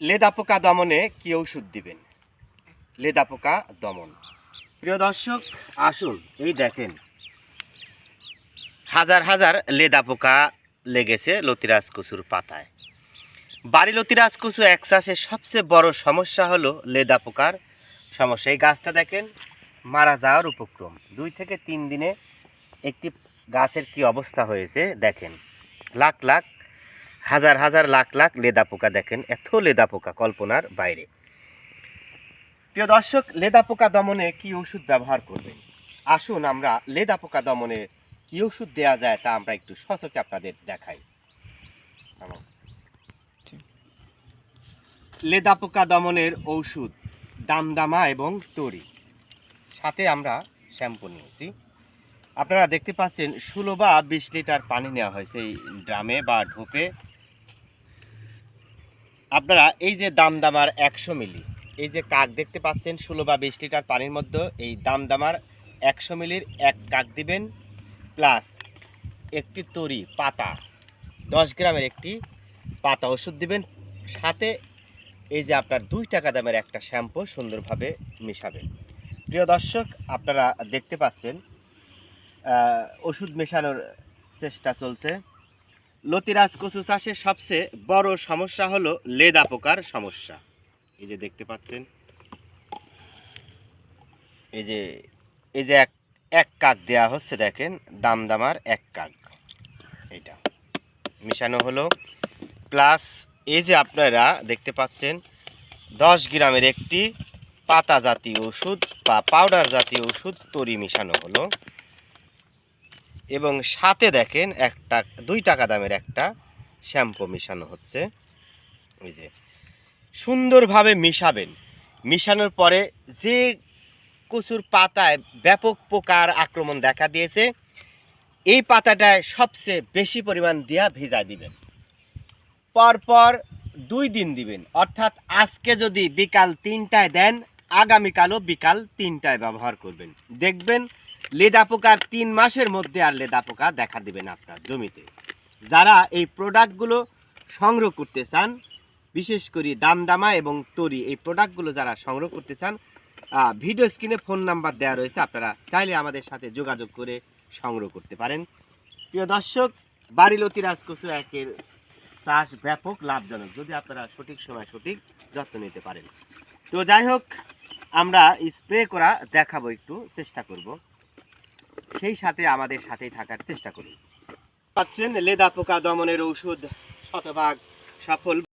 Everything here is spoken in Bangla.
লেদা পোকা দমনে কি ওষুধ দিবেন? লেদা পোকা দমন। প্রিয় দর্শক, আসুন, এই দেখেন। হাজার হাজার লেদা পোকা লেগেছে লতিরাজ কচুর পাতায়। বাড়ি লতিরাজ কচু এক সবচেয়ে বড় সমস্যা হলো লেদা পোকার সমস্যা। এই গাছটা দেখেন, মারা যাওয়ার উপক্রম। দুই থেকে তিন দিনে একটি গাছের কি অবস্থা হয়েছে দেখেন। লাখ লাখ হাজার হাজার লাখ লাখ লেদা পোকা দেখেন, এত লেদা পোকা কল্পনার বাইরে। প্রিয় দর্শক লেদা পোকা দমনে কি ওষুধ ব্যবহার করবেন? আসুন আমরা লেদা পোকা দমনে কি ওষুধ দেওয়া যায় তা আমরা একটু সচকে আপনাদের দেখাই। লেদা পোকা দমনের ঔষধ দামদামা এবং তরি। সাথে আমরা শ্যাম্পু নিয়েছি। আপনারা দেখতে পাচ্ছেন ষোলো বা বিশ লিটার পানি নেওয়া হয়েছে এই ড্রামে বা ঢোপে। আপনারা এই যে দামদামার একশো মিলি, এই যে কাক দেখতে পাচ্ছেন, ষোলো বা বিশ লিটার পানির মধ্যে, এই দামদামার একশো মিলির এক কাক দিবেন, প্লাস একটি তরি পাতা, দশ গ্রামের একটি পাতা ওষুধ দিবেন, সাথে এই যে আপনার দুই টাকা দামের একটা শ্যাম্পু সুন্দরভাবে মেশাবেন। প্রিয় দর্শক, আপনারা দেখতে পাচ্ছেন ওষুধ মেশানোর চেষ্টা চলছে। লতিরাজ কচু চাষের সবচেয়ে বড় সমস্যা হলো লেদা পোকার সমস্যা। এই যে দেখতে পাচ্ছেন। এই যে এই যে এক এক কাক দেয়া হচ্ছে দেখেন দামদামার এক কাক। এটা মিশানো হলো। প্লাস এই যে আপনারা দেখতে পাচ্ছেন, দশ গ্রামের একটি পাতা জাতীয় ওষুধ বা পাউডার জাতীয় ওষুধ তরি মিশানো হলো। এবং সাথে দেখেন একটা, দুই টাকা দামের একটা শ্যাম্পু মিশানো হচ্ছে। এই যে, সুন্দরভাবে মিশাবেন। মিশানোর পরে যে কচুর পাতায় ব্যাপক পোকার আক্রমণ দেখা দিয়েছে, এই পাতাটায় সবচেয়ে বেশি পরিমাণ দিয়া ভেজা দিবেন। পরপর দুই দিন দিবেন। অর্থাৎ আজকে যদি বিকাল তিনটায় দেন, আগামীকালও বিকাল তিনটায় ব্যবহার করবেন। দেখবেন লেদা পোকার তিন মাসের মধ্যে আর লেদা পোকা দেখা দিবেন আপনার জমিতে। যারা এই প্রোডাক্টগুলো সংগ্রহ করতে চান, বিশেষ করে দামদামা এবং তরি, এই প্রোডাক্টগুলো যারা সংগ্রহ করতে চান ভিডিও স্ক্রিনে ফোন নাম্বার দেওয়া রয়েছে, আপনারা চাইলে আমাদের সাথে যোগাযোগ করে সংগ্রহ করতে পারেন। প্রিয় দর্শক, বাড়িলতি রাজকসু একের চাষ ব্যাপক লাভজনক, যদি আপনারা সঠিক সময় সঠিক যত্ন নিতে পারেন। তো যাই হোক, আমরা স্প্রে করা দেখাবো একটু, চেষ্টা করব। সেই সাথে আমাদের সাথেই থাকার চেষ্টা করুন পাচ্ছেন লেদা পোকা দমনের ঔষধ শতভাগ সফল